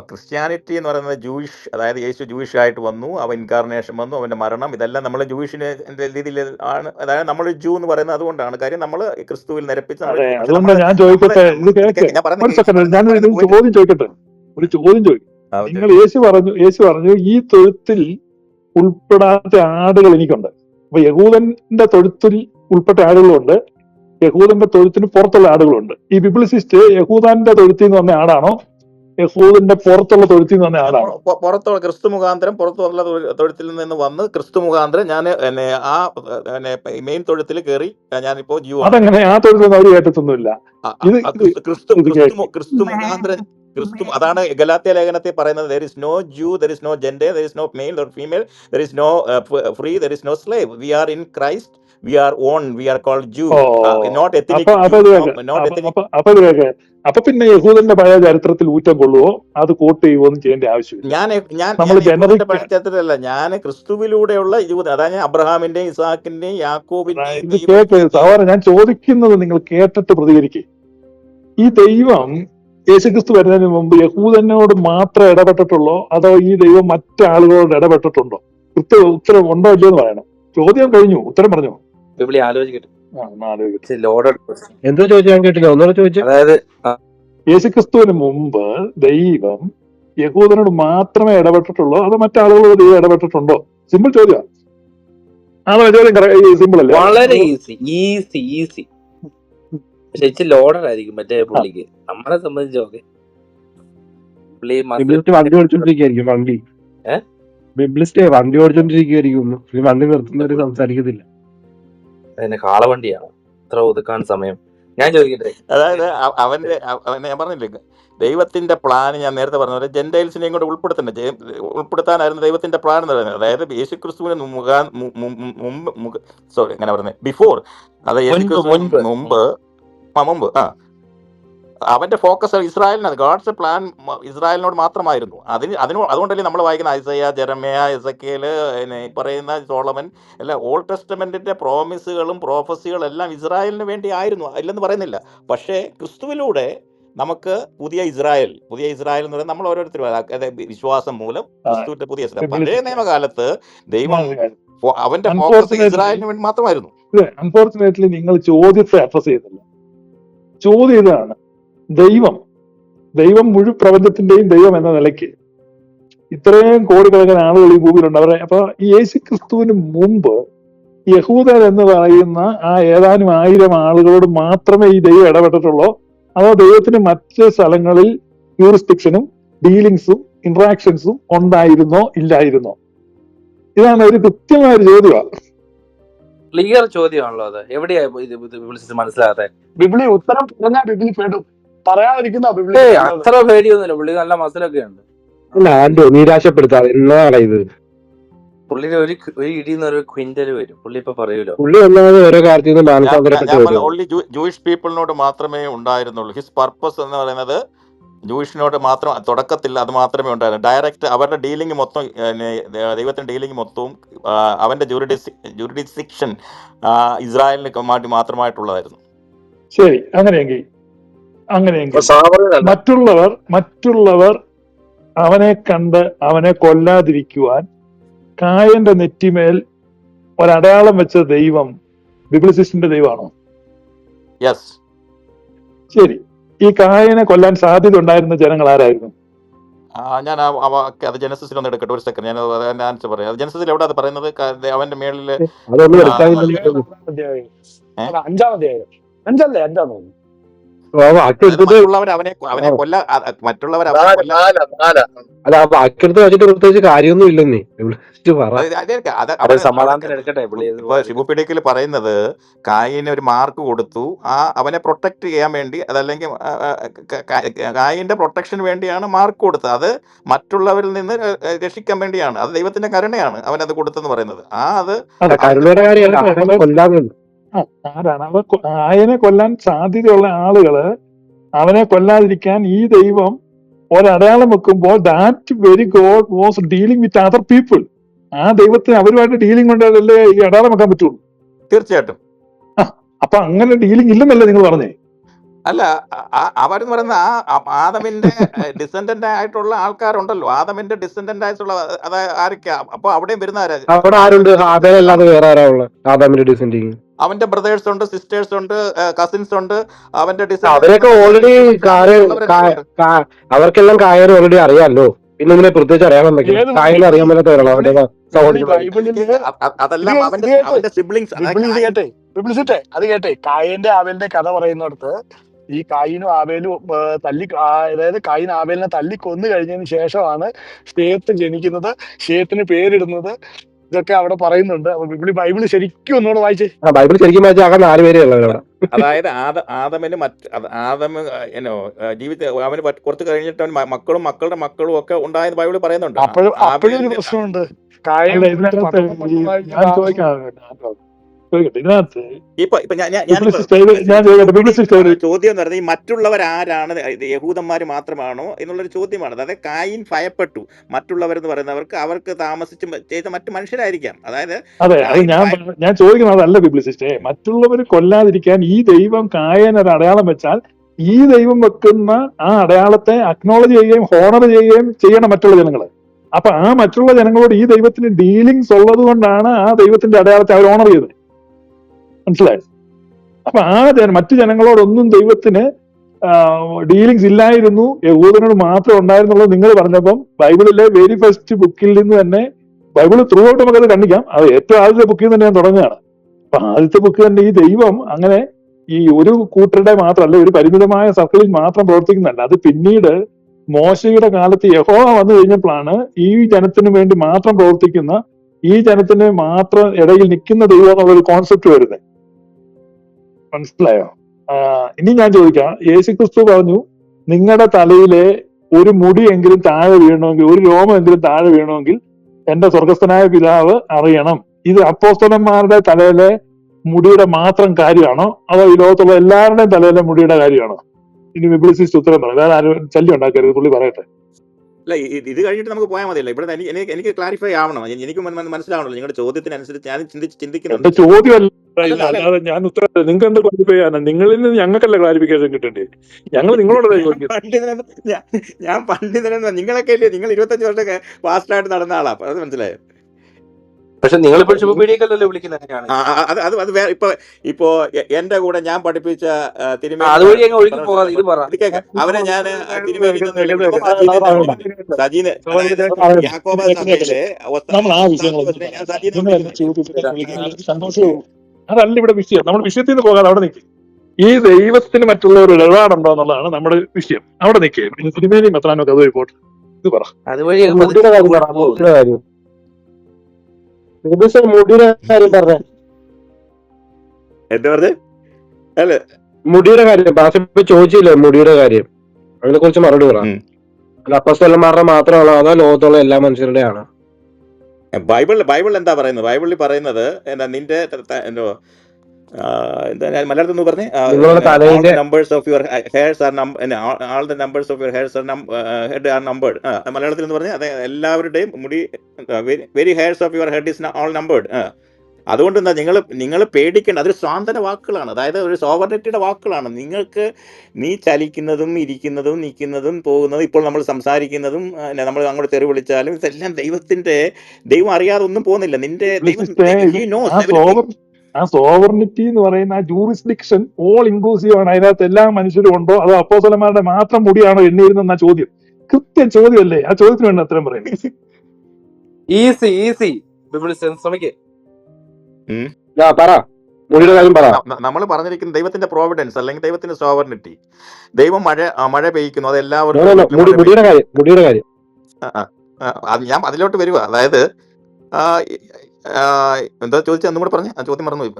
Christianity എന്ന് പറയുന്നത് Jewish അതായത് യേശു ജൂയിഷ് ആയിട്ട് വന്നു അവൻ ഇൻകാർണേഷൻ വന്നു അവന്റെ മരണം ഇതെല്ലാം നമ്മൾ ജൂയിഷിന് രീതിയിൽ ആണ്. അതായത് നമ്മൾ ജൂ എന്ന് പറയുന്നത് അതുകൊണ്ടാണ്. കാര്യം നമ്മൾ ക്രിസ്തുവിൽ നിരപ്പിച്ച് ഞാൻ ചോദിക്കട്ടെ? ഒരു ചോദ്യം ചോദിക്കട്ടെ? ഒരു ചോദ്യം ചോദിക്കും നിങ്ങൾ യേശു പറഞ്ഞു യേശു പറഞ്ഞു ഈ തൊഴുത്തിൽ ഉൾപ്പെടാത്ത ആടുകൾ എനിക്കുണ്ട്. അപ്പൊ യഹൂദന്റെ തൊഴുത്തിൽ ഉൾപ്പെട്ട ആടുകളുണ്ട്. യഹൂദന്റെ തൊഴുത്തിന് പുറത്തുള്ള ആടുകളുണ്ട്. ഈ ബിബിളിസിസ്റ്റ് യഹൂദാന്റെ തൊഴുത്തിൽ നിന്ന് വന്ന ആടാണോ? യഹൂദന്റെ പുറത്തുള്ള തൊഴുത്തിൽ നിന്ന് ആടാണോ പുറത്തുള്ള ക്രിസ്തു മുഖാന്തരം പുറത്തുള്ള തൊഴി- തൊഴുത്തിൽ നിന്ന് വന്ന് ക്രിസ്തു മുഖാന്തരം ഞാൻ എന്നെ ആ മെയിൻ തൊഴുത്തിൽ കയറി ഞാനിപ്പോ ജീവ അതങ്ങനെ? ആ തൊഴുത്തിൽ നിന്ന് അവർ കേട്ടിട്ടൊന്നുമില്ല ഇത് ക്രിസ്തു ക്രിസ്തു മുഖാന്തരം ക്രിസ്തു അതാണ് ഗലാത്യ ലേഖനത്തിൽ പറയുന്നത്. There is no Jew there is no gender there is no male or female there is no free there is no slave we are in Christ we are one we are called Jew not ethnic അപ്പൊ പിന്നെ യഹൂദന്റെ പഴയ ചരിത്രത്തിൽ ഊറ്റം കൊള്ളുവോ? അത് coat ചെയ്യുവോ എന്ന് ചെയ്യേണ്ട ആവശ്യമില്ല. ഞാൻ ഞാൻ ഞാൻ യഹൂദന്റെ ഞാൻ ക്രിസ്തുവിലൂടെയുള്ള യൂത അതായത് അബ്രഹാമിന്റെയും ഇസാഖിന്റെയും യാക്കോബിന്റെയും ഇത് സഹോദരൻ ഞാൻ ചോദിക്കുന്നത് നിങ്ങൾ കേട്ടിട്ട് പ്രതികരിക്കേ. ഈ ദൈവം യേശുക്രിസ്തു വരുന്നതിന് മുമ്പ് യഹൂദനോട് മാത്രം ഇടപെട്ടിട്ടുള്ളോ? അതോ ഈ ദൈവം മറ്റാളുകളോട് ഇടപെട്ടിട്ടുണ്ടോ? കൃത്യ ഉത്തരം ഉണ്ടോ ഇല്ലയോ എന്ന് പറയണം. ചോദ്യം കഴിഞ്ഞു. ഉത്തരം പറഞ്ഞോ? ബിബിളി ആലോചിക്കട്ടെ എന്തോ ചോദിച്ചാൽ കേട്ടില്ല. ഒന്നുകൂടെ ചോദിച്ചു. അതായത് യേശുക്രിസ്തുവിന് മുമ്പ് ദൈവം യഹൂദനോട് മാത്രമേ ഇടപെട്ടിട്ടുള്ളൂ അതോ മറ്റാളുകളോട് ദൈവം ഇടപെട്ടിട്ടുണ്ടോ? സിമ്പിൾ ചോദ്യം. ആണോ? ചോദ്യം സിമ്പിൾ അല്ലേ? വളരെ ഈസി ഈസി ഈസി പക്ഷെ ഇച്ചിരി ലോഡഡ് ആയിരിക്കും മറ്റേ പുള്ളിക്ക്. നമ്മളെ സംബന്ധിച്ച് ഓക്കെ പുള്ളി വണ്ടി ഓടിച്ചോണ്ടിരിക്കും വണ്ടി? ബിബ്ലിസ്റ്റ് വണ്ടി ഓടിച്ചോണ്ടിരിക്കുകയായിരിക്കും പുള്ളി വണ്ടി നിർത്തുന്നവര് സംസാരിക്കത്തില്ല. അതിന് കാളവണ്ടിയാണ്. ഇത്ര ഒതുക്കാൻ സമയം. ഞാൻ ചോദിക്കട്ടെ? അതായത് അവന്റെ അവ- ഞാൻ പറഞ്ഞില്ലേ ദൈവത്തിന്റെ പ്ലാൻ ഞാൻ നേരത്തെ പറഞ്ഞ പോലെ ജെന്റൈൽസിനെയും കൂടെ ഉൾപ്പെടുത്തണ്ട. ഉൾപ്പെടുത്താനായിരുന്നു ദൈവത്തിന്റെ പ്ലാൻ എന്ന് പറയുന്നത്. അതായത് യേശു ക്രിസ്തുവിന് മുഖാ മുമ്പ് സോറി അങ്ങനെ പറഞ്ഞത് ബിഫോർ അതായത് യേശു മുൻപ്. മുമ്പ് ആ മുമ്പ് ആ. അവന്റെ ഫോക്കസ് ഇസ്രായേലിനാണ് ഗോഡ്സ് പ്ലാൻ ഇസ്രായേലിനോട് മാത്രമായിരുന്നു. അതിന് അതിന് അതുകൊണ്ടല്ലേ നമ്മൾ വായിക്കുന്ന ഐസയ ജെറമയ എസക്കേൽ പിന്നെ പറയുന്ന സോളമൻ അല്ല ഓൾഡ് ടെസ്റ്റമെന്റിന്റെ പ്രോമിസുകളും പ്രോഫസികളും എല്ലാം ഇസ്രായേലിന് വേണ്ടി ആയിരുന്നു. ഇല്ലെന്ന് പറയുന്നില്ല. പക്ഷേ ക്രിസ്തുവിലൂടെ നമുക്ക് പുതിയ ഇസ്രായേൽ പുതിയ ഇസ്രായേൽ എന്ന് പറയുന്നത് നമ്മൾ ഓരോരുത്തരും വിശ്വാസം മൂലം ക്രിസ്തുവിന്റെ പുതിയ പഴയ നിയമകാലത്ത് ദൈവം അവന്റെ ഫോക്കസ് ഇസ്രായേലിന് വേണ്ടി മാത്രമായിരുന്നു. അൺഫോർച്ചുനേറ്റ്ലി നിങ്ങൾ ചോദ്യത്തെ അഡ്രസ് ചെയ്യുന്നില്ല ചോദ്യം ഇതാണ്. ദൈവം ദൈവം മുഴുവൻ പ്രപഞ്ചത്തിന്റെയും ദൈവം എന്ന നിലയ്ക്ക് ഇത്രയും കോടിക്കണക്കിന് ആളുകൾ ഈ ഭൂമിയിലുണ്ട്. അവരെ അപ്പൊ ഈ യേശു ക്രിസ്തുവിന് മുമ്പ് യഹൂദൻ എന്ന് പറയുന്ന ആ ഏതാനും ആയിരം ആളുകളോട് മാത്രമേ ഈ ദൈവം ഇടപെട്ടിട്ടുള്ളൂ. അതോ ദൈവത്തിന് മറ്റ് സ്ഥലങ്ങളിൽ ഹ്യൂറിസ്റ്റിക്ഷനും ഡീലിങ്സും ഇന്ററാക്ഷൻസും ഉണ്ടായിരുന്നോ ഇല്ലായിരുന്നോ? ഇതാണ് ഒരു കൃത്യമായ ഒരു ചോദ്യമാണ്. ക്ലിയർ ചോദ്യമാണല്ലോ അത്. എവിടെയാ ഇത് വിളിച്ചിട്ട് മനസ്സിലാകാതെ? ബിബിളി ഉത്തരം പറഞ്ഞാൽ ബിബിളി പെടും. പറയാതിരിക്കുന്ന. അത്ര പേടിയൊന്നുമില്ല. പുള്ളി നല്ല മസിലൊക്കെ ഉണ്ട് അല്ല ആൻഡോ നിരാശപ്പെടുത്താതെ എന്നാണ് ഇത് പുള്ളിയുടെ ഒരു ഒരു ഇടിന്ന് ഒരു ക്വിന്റൽ വരും. പുള്ളി ഇപ്പൊ പറയൂലോ. പുള്ളി ഒന്നാമത് ഓരോ കാര്യത്തിൽ ഓൺലി ജൂയിഷ് പീപ്പിളിനോട് മാത്രമേ ഉണ്ടായിരുന്നുള്ളൂ. ഹിസ് പർപ്പസ് എന്ന് പറയുന്നത് ജൂയിഷിനോട് മാത്രം തുടക്കത്തിൽ അത് മാത്രമേ ഉണ്ടായിരുന്നു. ഡയറക്റ്റ് അവരുടെ ഡീലിംഗ് മൊത്തം ദൈവത്തിന്റെ ഡീലിംഗ് മൊത്തവും അവന്റെ ജൂറിഡിസ് ജൂറിഡിസിക്ഷൻ ഇസ്രായേലിന് വേണ്ടി മാത്രമായിട്ടുള്ളതായിരുന്നു. ശരി അങ്ങനെയെങ്കിൽ അങ്ങനെയെങ്കിൽ മറ്റുള്ളവർ മറ്റുള്ളവർ അവനെ കണ്ട് അവനെ കൊല്ലാതിരിക്കുവാൻ കായന്റെ നെറ്റിമേൽ ഒരടയാളം വെച്ച ദൈവം ബിബിളിസിസ്റ്റിന്റെ ദൈവമാണോ? യെസ് ശരി. ഈ കായനെ കൊല്ലാൻ സാധ്യത ഉണ്ടായിരുന്ന ജനങ്ങൾ ആരായിരുന്നു? ഞാൻ അത് ജനസസിൽ ഒന്ന് എടുക്കട്ടെ. ഒരു സെക്കൻഡ് ഞാൻ ആൻസർ പറയാം. ജനസസിൽ എവിടെ അത് പറയുന്നത്? അവന്റെ മേളിൽ. അഞ്ചാം അധ്യായം. അഞ്ചല്ലേ? അഞ്ചാം തോന്നുന്നു. മറ്റുള്ളവർ അവനെ അവനെ കൊല്ല മറ്റുള്ളവർ അവനെ കൊല്ല അല്ല ആ വാക്കെടുത്ത് വെച്ചിട്ട് പ്രത്യേകിച്ച് കാര്യമൊന്നും ഇല്ലെന്നേ. അത് അത് അത് അത് ശിവപിടിക്കൽ പറയുന്നത് കായിന് ഒരു മാർക്ക് കൊടുത്തു. ആ അവനെ പ്രൊട്ടക്ട് ചെയ്യാൻ വേണ്ടി അതല്ലെങ്കിൽ കായിന്റെ പ്രൊട്ടക്ഷന് വേണ്ടിയാണ് മാർക്ക് കൊടുത്തത്. അത് മറ്റുള്ളവരിൽ നിന്ന് രക്ഷിക്കാൻ വേണ്ടിയാണ്. അത് ദൈവത്തിന്റെ കരുണയാണ് അവനത് കൊടുത്തെന്ന് പറയുന്നത്. ആ അത് ആരാണ്? അവ ആയനെ കൊല്ലാൻ സാധ്യതയുള്ള ആളുകൾ അവനെ കൊല്ലാതിരിക്കാൻ ഈ ദൈവം ഒരടയാളം വെക്കുമ്പോൾ that very God was dealing with other people ആ ദൈവത്തിന് അവരുമായിട്ട് ഡീലിംഗ് കൊണ്ടല്ലേ ഈ അടയാളം വെക്കാൻ പറ്റുള്ളൂ? തീർച്ചയായിട്ടും. അപ്പൊ അങ്ങനെ ഡീലിംഗ് ഇല്ലെന്നല്ലേ നിങ്ങൾ പറഞ്ഞേ? അല്ല അവരെന്ന് പറയുന്ന ആ ആദമിന്റെ ഡിസെൻഡന്റ് ആയിട്ടുള്ള ആൾക്കാരുണ്ടല്ലോ. ആദമിന്റെ ഡിസെൻഡന്റ് ആയിട്ടുള്ള അതായത് ആരൊക്കെയാ? അപ്പൊ അവിടെയും വരുന്ന ആരാ? അവിടെ ആരുണ്ട്? വേറെ ആരാ ഉള്ളത്? ആദമിന്റെ ഡിസെൻഡിങ് അവന്റെ ബ്രദേഴ്സ് ഉണ്ട് സിസ്റ്റേഴ്സ് ഉണ്ട് കസിൻസ് ഉണ്ട്. അവന്റെ ഡിസ അവരൊക്കെ ഓൾറെഡി അവർക്കെല്ലാം കായന് ഓൾറെഡി അറിയാമല്ലോ. പിന്നെ പ്രത്യേകിച്ച് അറിയാൻ കായന് അറിയാൻ പറ്റാത്തവരാണോ അവരുടെ സഹോദരി അതെല്ലാം അവന്റെ അവന്റെ സിബ്ലിങ്സ് കേട്ടെ. അത് കേട്ടെ. കായന്റെ അവന്റെ കഥ പറയുന്നിടത്ത് ഈ കായിനും ആവേലും തല്ലി അതായത് കായിൻ ആവേലിനെ തല്ലി കൊന്നു കഴിഞ്ഞതിന് ശേഷമാണ് ഷേത്ത് ജനിക്കുന്നത്. ഷേത്തിന് പേരിടുന്നത്. ഇതൊക്കെ അവിടെ പറയുന്നുണ്ട്. ബിബിളി ബൈബിൾ ശരിക്കും ഒന്നുകൂടെ വായിച്ചേ. ബൈബിൾ ശരിക്കും വായിച്ചാൽ നാല് പേരേ അതായത് ആദ ആദമന് മറ്റ് ആദമ എന്നോ ജീവിത അവന് കുറച്ച് കഴിഞ്ഞിട്ട് അവൻ മക്കളും മക്കളുടെ മക്കളും ഒക്കെ ഉണ്ടായെന്ന് ബൈബിൾ പറയുന്നുണ്ട്. അപ്പോഴും അപ്പോഴും ഒരു പ്രശ്നമുണ്ട്. കായം ചോദ്യം എന്ന് പറഞ്ഞാൽ ഈ മറ്റുള്ളവർ ആരാണ് യഹൂദന്മാർ മാത്രമാണോ എന്നുള്ളൊരു ചോദ്യമാണ്. അതായത് കായിൻ ഭയപ്പെട്ടു മറ്റുള്ളവരെന്ന് പറയുന്നവർക്ക് അവർക്ക് താമസിച്ച് ചെയ്ത മറ്റു മനുഷ്യരായിരിക്കാം. അതായത് അതെ അത് ഞാൻ ഞാൻ ചോദിക്കുന്നത് അതല്ല ബിബ്ലിസിസ്റ്റേ മറ്റുള്ളവർ കൊല്ലാതിരിക്കാൻ ഈ ദൈവം കായൻ ഒരു അടയാളം വെച്ചാൽ ഈ ദൈവം വെക്കുന്ന ആ അടയാളത്തെ അക്നോളജ് ചെയ്യുകയും ഹോണർ ചെയ്യുകയും ചെയ്യണം മറ്റുള്ള ജനങ്ങൾ അപ്പൊ ആ മറ്റുള്ള ജനങ്ങളോട് ഈ ദൈവത്തിന് ഡീലിങ്സ് ഉള്ളത് കൊണ്ടാണ് ആ ദൈവത്തിന്റെ അടയാളത്തെ അവർ ഓണർ ചെയ്തത് മനസ്സിലായോ? അപ്പൊ ആ ജന മറ്റു ജനങ്ങളോടൊന്നും ദൈവത്തിന് ഡീലിങ്സ് ഇല്ലായിരുന്നു. യഹൂദനോട് മാത്രം ഉണ്ടായിരുന്നുള്ളത് നിങ്ങൾ പറഞ്ഞപ്പം ബൈബിളിലെ വെരി ഫസ്റ്റ് ബുക്കിൽ നിന്ന് തന്നെ ബൈബിൾ ത്രൂ ഔട്ട് നമുക്കത് കണ്ടിക്കാം. അത് ഏറ്റവും ആദ്യത്തെ ബുക്കിൽ തന്നെ ഞാൻ തുടങ്ങുകയാണ്. അപ്പൊ ആദ്യത്തെ ബുക്ക് തന്നെ ഈ ദൈവം അങ്ങനെ ഈ ഒരു കൂട്ടരുടെ മാത്രമല്ല ഒരു പരിമിതമായ സർക്കിളിൽ മാത്രം പ്രവർത്തിക്കുന്നുണ്ട്. അത് പിന്നീട് മോശയുടെ കാലത്ത് യഹോവ വന്നു കഴിഞ്ഞപ്പോഴാണ് ഈ ജനത്തിന് വേണ്ടി മാത്രം പ്രവർത്തിക്കുന്ന ഈ ജനത്തിന് മാത്രം ഇടയിൽ നിൽക്കുന്ന ദൈവം എന്നുള്ള ഒരു കോൺസെപ്റ്റ് വരുന്നത്. മനസ്സിലായോ? ഇനി ഞാൻ ചോദിക്കാം. യേശു ക്രിസ്തു പറഞ്ഞു നിങ്ങളുടെ തലയിലെ ഒരു മുടിയെങ്കിലും താഴെ വീഴണമെങ്കിൽ ഒരു രോമെങ്കിലും താഴെ വീഴണമെങ്കിൽ എന്റെ സ്വർഗസ്ഥനായ പിതാവ് അറിയണം. ഇത് അപ്പോസ്തലന്മാരുടെ തലയിലെ മുടിയുടെ മാത്രം കാര്യമാണോ? അതോ ഈ ലോകത്തുള്ള എല്ലാവരുടെയും തലയിലെ മുടിയുടെ കാര്യമാണോ? ഇനി ബിബ്ലിസിസ്റ്റ് ഉത്തരം പറയും. വേറെ ആരും ശല്യം ഉണ്ടാക്കരുത്. പുള്ളി പറയട്ടെ. അല്ല ഇത് കഴിഞ്ഞിട്ട് നമുക്ക് പോയാൽ മതിയല്ലോ. ഇവിടെ എനിക്ക് എനിക്ക് ക്ലാരിഫൈ ആവണം. എനിക്ക് മന- മനസ്സിലാവണല്ലോ. നിങ്ങളുടെ ചോദ്യത്തിനനുസരിച്ച് ഞാൻ ചിന്തിക്കുന്നുണ്ട്. ചോദ്യമല്ല. ഞാൻ ഉത്തരം നിങ്ങൾക്ക് എന്ത് ക്ലാരിഫൈ ആണ് നിങ്ങളിൽ നിന്ന് ഞങ്ങൾക്കല്ല ക്ലാരിഫിക്കേഷൻ കിട്ടണ്ടേ? ഞങ്ങൾ നിങ്ങളോട് ഞാൻ പണ്ഡിതനെന്ന് നിങ്ങളൊക്കെ ഇല്ലേ? നിങ്ങൾ ഇരുപത്തഞ്ച് വർഷമൊക്കെ ഫാസ്റ്റായിട്ട് നടന്ന ആളാ. അത് മനസ്സിലായോ? പക്ഷെ നിങ്ങൾ ഇപ്പോൾ ശുഭപീഡിയക്കല്ലല്ലോ വിളിക്കുന്നത് അങ്ങനെയാണ് അത് അത് അത് വേറെ ഇപ്പൊ ഇപ്പൊ എന്റെ കൂടെ ഞാൻ പഠിപ്പിച്ച ആ, തിരുമേനി ഒഴുകി പോകാതെ ഇത് പറ അവനെ ഞാൻ തിരുമേനി സജീനെ യാക്കോബ അതല്ല ഇവിടെ വിഷയം നമ്മൾ വിഷയത്തിൽ നിന്ന് പോകാതെ അവിടെ നിൽക്കും ഈ ദൈവത്തിന് മറ്റുള്ളവർ ഇടപാടുണ്ടോ എന്നുള്ളതാണ് നമ്മുടെ വിഷയം അവിടെ നിൽക്കുക സിനിമയിലും എത്രാനൊക്കെ അത് പോട്ടെ ഇത് പറ അതുവഴി മുടിയുടെ കാര്യം എന്താ പറഞ്ഞേ? അല്ല. മുടിയുടെ കാര്യം ബാസി ഇപ്പൊ ചോദിച്ചില്ലേ മുടിയുടെ കാര്യം? അതിനെ കുറിച്ച് മറുപടി പറ. അപ്പസ്തലന്മാരുടെ മാത്രമാണോ അതോ ലോകത്തുള്ള എല്ലാ മനുഷ്യരുടെയാണോ? ബൈബിളിൽ ബൈബിളിൽ എന്താ പറയുന്നത്? ബൈബിളിൽ പറയുന്നത് എന്താ നിന്റെ മലയാളത്തിൽ ഒന്ന് പറഞ്ഞേ numbers of your hairs are all the numbers of your hairs are head are numbered മലയാളത്തിൽ എന്ന് പറഞ്ഞാൽ എല്ലാവരുടെയും മുടി very hairs of your head is all numbered അതുകൊണ്ട് എന്താ നിങ്ങൾ നിങ്ങൾ പേടിക്കേണ്ട അതൊരു സ്വാതന്ത്ര്യ വാക്കുകളാണ്. അതായത് ഒരു സോവർണിറ്റിയുടെ വാക്കുകളാണ്. നിങ്ങൾക്ക് നീ ചലിക്കുന്നതും ഇരിക്കുന്നതും നിൽക്കുന്നതും പോകുന്നതും ഇപ്പോൾ നമ്മൾ സംസാരിക്കുന്നതും നമ്മൾ അങ്ങോട്ട് തെറി വിളിച്ചാലും ഇതെല്ലാം ദൈവത്തിന്റെ ദൈവം അറിയാതെ ഒന്നും പോകുന്നില്ല. നിന്റെ ദൈവം ആ. സോവർണിറ്റി എന്ന് പറയുന്ന ആ ജൂറിസ്ഡിക്ഷൻ ഓൾ ഇൻക്ലൂസീവ് ആണ്. അതിനകത്ത് എല്ലാ മനുഷ്യരും ഉണ്ടോ? അതോ അപ്പോസലന്മാരുടെ മാത്രം മുടിയാണോ എണ്ണിയിരുന്ന ചോദ്യം? കൃത്യം ചോദ്യമല്ലേ? ആ ചോദ്യത്തിന് വേണ്ടി അത്രയും പറയുന്നത് ഈസി ഈസി പറ. മുടിയുടെ കാര്യം പറ. നമ്മൾ പറഞ്ഞിരിക്കുന്ന ദൈവത്തിന്റെ പ്രോവിഡൻസ് അല്ലെങ്കിൽ ദൈവത്തിന്റെ സോവർണിറ്റി ദൈവം മഴ മഴ പെയ്യിക്കുന്നു. അത് No, no, no. എല്ലാവർക്കും മുടി മുടിയുടെ കാര്യം മുടിയുടെ കാര്യം. ആ, ആ, ആ, അത് ഞാൻ അതിലോട്ട് വരുക. അതായത് എന്താ ചോദിച്ചത് ഒന്നും കൂടെ പറഞ്ഞു. ആ ചോദ്യം മറന്നു പോയി.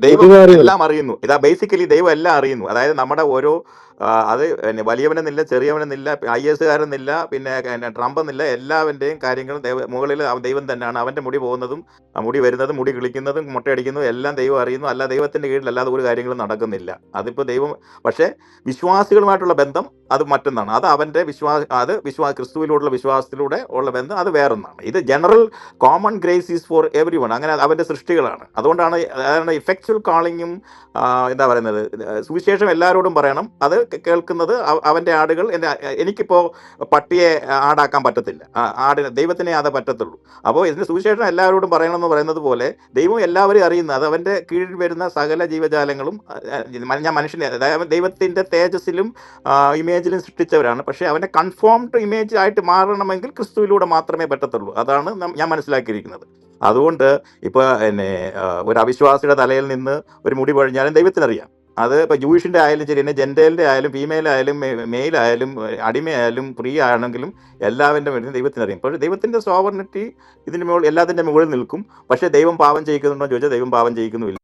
ദൈവം എല്ലാം അറിയുന്നു. ഇതാ ബേസിക്കലി ദൈവം എല്ലാം അറിയുന്നു. അതായത് നമ്മുടെ ഓരോ അത് പിന്നെ വലിയവനെന്നില്ല ചെറിയവനെന്നില്ല ഐ എസ് കാരെന്നില്ല പിന്നെ ട്രംപ് എന്നില്ല എല്ലാവന്റെയും കാര്യങ്ങളും ദൈവ മുകളിൽ ദൈവം തന്നെയാണ്. അവന്റെ മുടി പോകുന്നതും മുടി വരുന്നതും മുടി കിളിക്കുന്നതും മുട്ടയടിക്കുന്നതും എല്ലാം ദൈവം അറിയുന്നു. അല്ല ദൈവത്തിന്റെ കീഴിൽ അല്ലാതെ ഒരു കാര്യങ്ങളും നടക്കുന്നില്ല. അതിപ്പോൾ ദൈവം പക്ഷേ വിശ്വാസികളുമായിട്ടുള്ള ബന്ധം അത് മറ്റൊന്നാണ്. അത് അവന്റെ വിശ്വാസ അത് വിശ്വാ ക്രിസ്തുവിലൂടെയുള്ള വിശ്വാസത്തിലൂടെ ഉള്ള ബന്ധം അത് വേറൊന്നാണ്. ഇത് general common grace is for every one അങ്ങനെ അവന്റെ സൃഷ്ടികളാണ്. അതുകൊണ്ടാണ് അതാണ് ഇഫക്ച്വൽ കോളിങ്ങും എന്താ പറയുന്നത് സുവിശേഷം എല്ലാവരോടും പറയണം. അത് കേൾക്കുന്നത് അവ- അവന്റെ ആടുകൾ എന്റെ എനിക്കിപ്പോൾ പട്ടിയെ ആടാക്കാൻ പറ്റത്തില്ല. ആടിനെ ദൈവത്തിനെ അതേ പറ്റത്തുള്ളൂ. അപ്പോൾ ഇതിന് സുവിശേഷം എല്ലാവരോടും പറയണമെന്ന് പറയുന്നത് പോലെ ദൈവം എല്ലാവരും അറിയുന്ന അത് അവന്റെ കീഴിൽ വരുന്ന സകല ജീവജാലങ്ങളും ഞാൻ മനുഷ്യനെ അതായത് ദൈവത്തിന്റെ തേജസ്സിലും ഇമേജിലും സൃഷ്ടിച്ചവരാണ്. പക്ഷേ അവന്റെ കൺഫോംഡ് ഇമേജ് ആയിട്ട് മാറണമെങ്കിൽ ക്രിസ്തുവിലൂടെ മാത്രമേ പറ്റത്തുള്ളൂ. അതാണ് ഞാൻ മനസ്സിലാക്കിയിരിക്കുന്നത്. അതുകൊണ്ട് ഇപ്പോൾ പിന്നെ ഒരു അവിശ്വാസിയുടെ തലയിൽ നിന്ന് ഒരു മുടി പൊഴിഞ്ഞാലും ദൈവത്തിനറിയാം. അത് ഇപ്പോൾ ജൂയിഷിന്റെ ആയാലും ശരി തന്നെ ജെൻഡേലിന്റെ ആയാലും ഫീമെയിലായാലും മെയിലായാലും അടിമയായാലും ഫ്രീ ആണെങ്കിലും എല്ലാവന്റെ മേലും ദൈവത്തിനറിയും പക്ഷേ ദൈവത്തിന്റെ സോവർണിറ്റി ഇതിന് മുകളിൽ എല്ലാത്തിന്റെ മുകളിൽ നിൽക്കും. പക്ഷേ ദൈവം പാവം ചെയ്യിക്കുന്നുണ്ടോ ചോദിച്ചാൽ ദൈവം പാവം ചെയ്യിക്കുന്നുമില്ല.